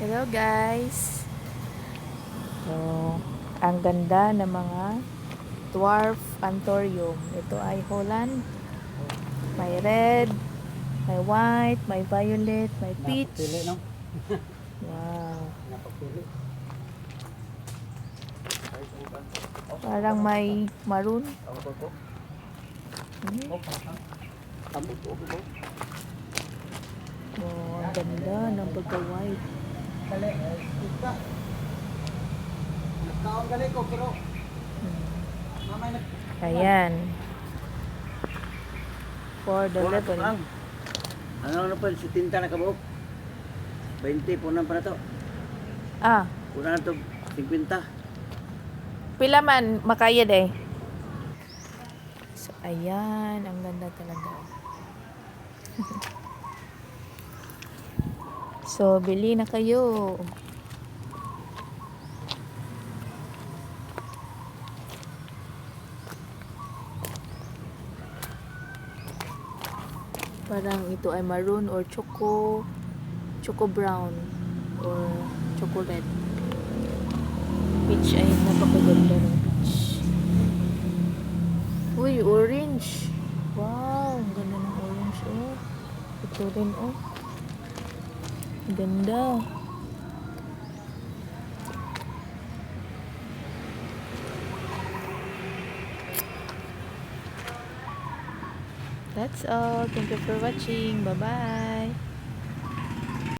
Hello guys. So, ang ganda ng mga dwarf anthurium. Ito ay Holland. May red, may white, may violet, may peach. No? Wow. Napagpili. Parang may maroon. Hmm. Oh, ang ganda ng pagka-white. Kali, ika. Nagkaon gali ko, pero mamay na. Ayan. For the level. to, ang. Ano ano pa, si tinta na kabuok. 20 po na pa na to. Ah, Una na to, 50. pila man makaya eh. So, ayan. Ang ganda talaga. so, bili na kayo. Parang ito ay maroon or choco choco brown or chocolate. Peach ay napakaganda ng peach. Uy, orange. Wow, ang ganda ng orange oh. Ito rin oh. Ganda. That's all. Thank you for watching. Bye-bye.